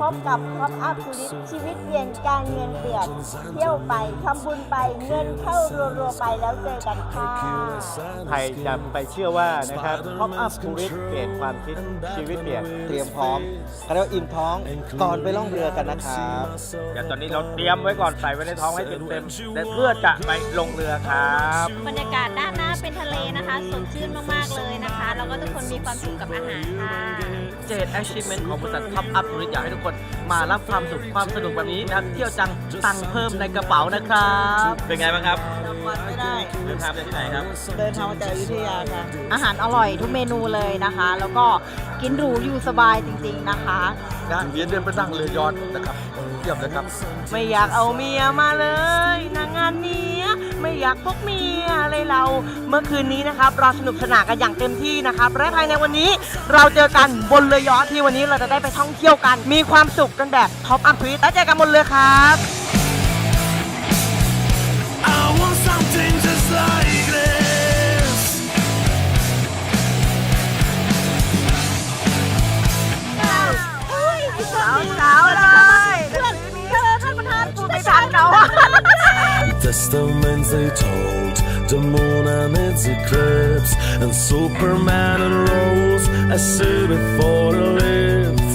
พบกับพ o อ up ชีวิตชีวิตเปลี่ยนการเงินเปลี่ยนเที่ยวไปทำบุญไปเงินเข้ารัวๆไปแล้วเจอกันค่ะใครจะไปเชื่อว่านะครับท็อปอัพทูริสเปลี่ยนความคิดชีวิตเปลี่ยนเตรียมพร้อมเขาเรียกว่าอิ่มท้องก่อนไปล่องเรือกันนะครับเดี๋ยวตอนนี้เราเตรียมไว้ก่อนใส่ไว้ในท้องให้เต็มๆแต่เพื่อจะไปลงเรือครับบรรยากาศด้านหน้าเป็นทะเลนะคะสดชื่นมากๆเลยนะคะ แล้วก็ทุกคนมีความสุขกับอาหารค่ะเจด achievement ของบริษัท Top Up Tourist อยากให้ทุกคนมารับความสุขความสนุกแบบนี้นะครับเที่ยวจังตังค์เพิ่มในกระเป๋านะครับเป็นไงบ้างครับวันไม่ได้ เดินทางไปที่ไหนครับ เดินทางมาจากอยุธยาค่ะ อาหารอร่อยทุกเมนูเลยนะคะ แล้วก็กินหรูอยู่สบายจริงๆนะคะ งานเวียนเดินไปนั่งเรือยอชต์นะครับเยี่ยมเลยครับ ไม่อยากเอาเมียมาเลยนะงานเนี้ย ไม่อยากพกเมียอะไรเรา เมื่อคืนนี้นะครับเราสนุกสนานกันอย่างเต็มที่นะครับและภายในวันนี้เราเจอกันบนเรือยอทที่วันนี้เราจะได้ไปท่องเที่ยวกัน มีความสุขกันแบบท็อปอัพพีแล้วเจอกันบนเรือครับ Testaments they told the moon and its eclipse, and Superman unrolls a suit before the lips.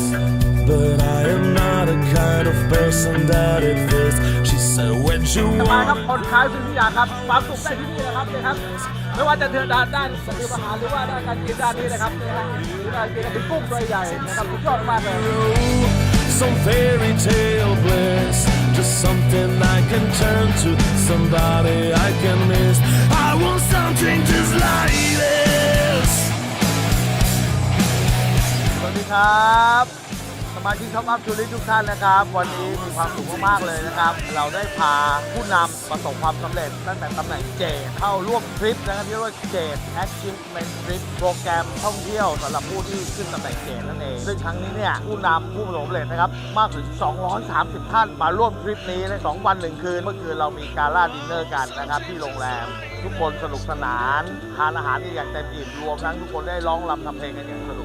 But I am not the kind of person that it fits. She said, When you มาครับ want. คนขายสิ่งทุกอย่างครับความสุขได้ที่นี่นะครับเนี่ยครับไม่ว่าจะเดินด้านด้านสติปัญหารหรือว่าด้านการกินด้านนี้นะครับเนี่ยนะหรือการกินเป็นกุ้งตัวใหญ่นะครับสุดยอดมากเลย some fairy tale bliss. Just something I can turn to, somebody I can miss. I want something just like this. สวัสดีครับ สมาชิกท็อปอัพทูริทุกท่านนะครับ วันนี้มีความสุขมากๆเลยนะครับ เราได้พาผู้นำประสบความสำเร็จ ตั้งแต่ตำแหน่งเจเข้าร่วมทริปนะครับที่เรียกว่าเจด Achievement Trip โปรแกรมท่องเที่ยวสำหรับผู้ที่ขึ้นตำแหน่งเจนั่นเอง ซึ่งครั้งนี้เนี่ยผู้นำผู้ประสบความสำเร็จนะครับมากถึง 230 ท่านมาร่วมทริปนี้ใน2วัน1คืน เมื่อคืนเรามีการล่าดินเนอร์กันนะครับที่โรงแรม ทุกคนสนุกสนานทานอาหารที่อย่างเต็มอิ่มรวมทั้งทุกคนได้ร้องรำทำเพลงกันอย่างสนุก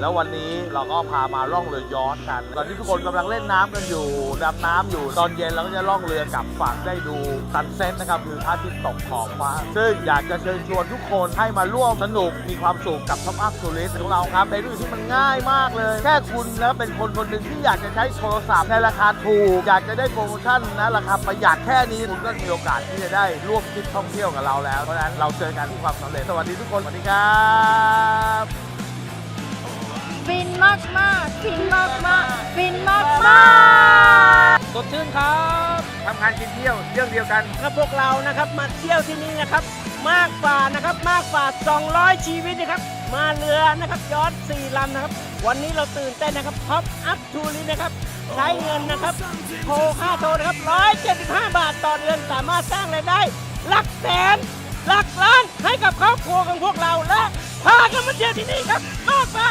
แล้ววันนี้เราก็พามาล่องเรือยอชกัน ตอนนี้ทุกคนกำลังเล่นน้ำกันอยู่ดำน้ำอยู่ตอนเย็นเราก็จะล่องเรือกลับฝั่งได้ดูซันเซ็ตนะครับคือพระอาทิตย์ตกขอบฟ้าซึ่งอยากจะเชิญชวนทุกคนให้มาร่วมสนุกมีความสุขกับท็อปอัพทัวริสของเราครับในเรื่องที่มันง่ายมากเลย แค่คุณนะเป็นคนคนหนึ่งที่อยากจะใช้โทรศัพท์ในราคาถูก อยากจะได้โปรโมชั่นนะราคาประหยัดแค่นี้คุณก็มีโอกาสที่จะได้ร่วมทริปท่องเที่ยวกับเราแล้วเพราะฉะนั้นเราเจอกันที่ความสำเร็จสวัสดีทุกคนสวัสดีครับ ฟินมากมากๆฟินมากมากๆฟินมากมากสดชื่นครับทำงานกินเที่ยวเรื่องเดียวกันครับพวกเรานะครับมาเที่ยวที่นี่นะครับ มากกว่านะครับมากกว่า 200 ชีวิตนะครับ มาเรือนะครับยอด4ลำนะครับ วันนี้เราตื่นเต้นนะครับท็อปอัพทูรินะครับใช้เงินนะครับโทรค่าโทรนะครับ175 บาทต่อเดือนสามารถสร้างรายได้หลักแสนหลักล้านให้กับครอบครัวของพวกเราและพากันมาเที่ยวที่นี่ครับมากกว่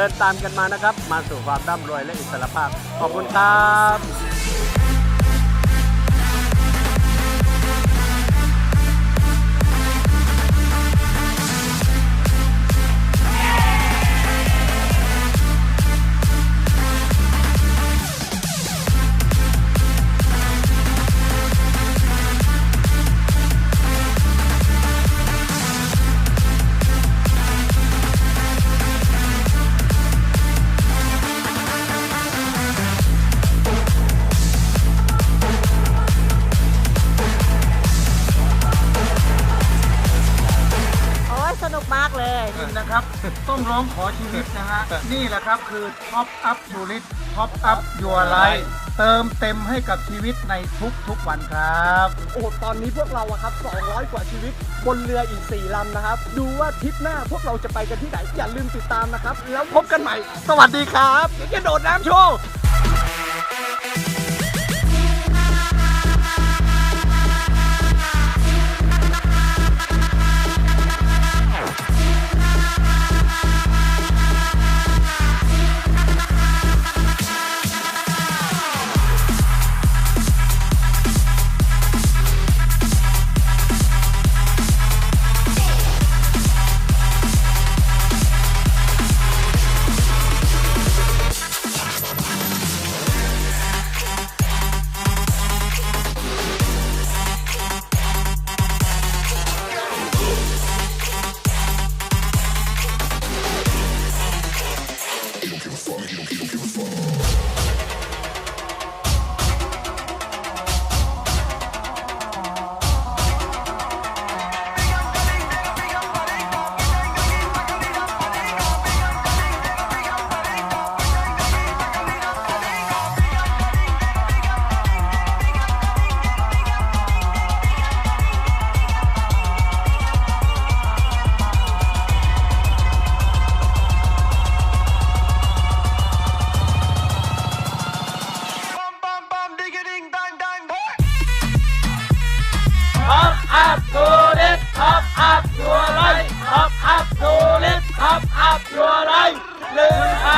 เดินตามกันมานะครับ มาสู่ความร่ำรวยและอิสรภาพ ขอบคุณครับ ต้องร้องขอชีวิตนะฮะ นี่แหละครับคือท็อปอัพยูริ t ท็อปอัพยัวไลฟ์เติมเต็มให้กับชีวิตในทุกๆวันครับ โอ้ตอนนี้พวกเราอะครับ 200 กว่าชีวิต บนเรืออีก 4 ลำนะครับ ดูว่าทริปหน้าพวกเราจะไปกันที่ไหน อย่าลืมติดตามนะครับ แล้วพบกันใหม่ สวัสดีครับเดี๋ยวจะโดดน้ำโชว์ อัพอัพ your life หนึ่ง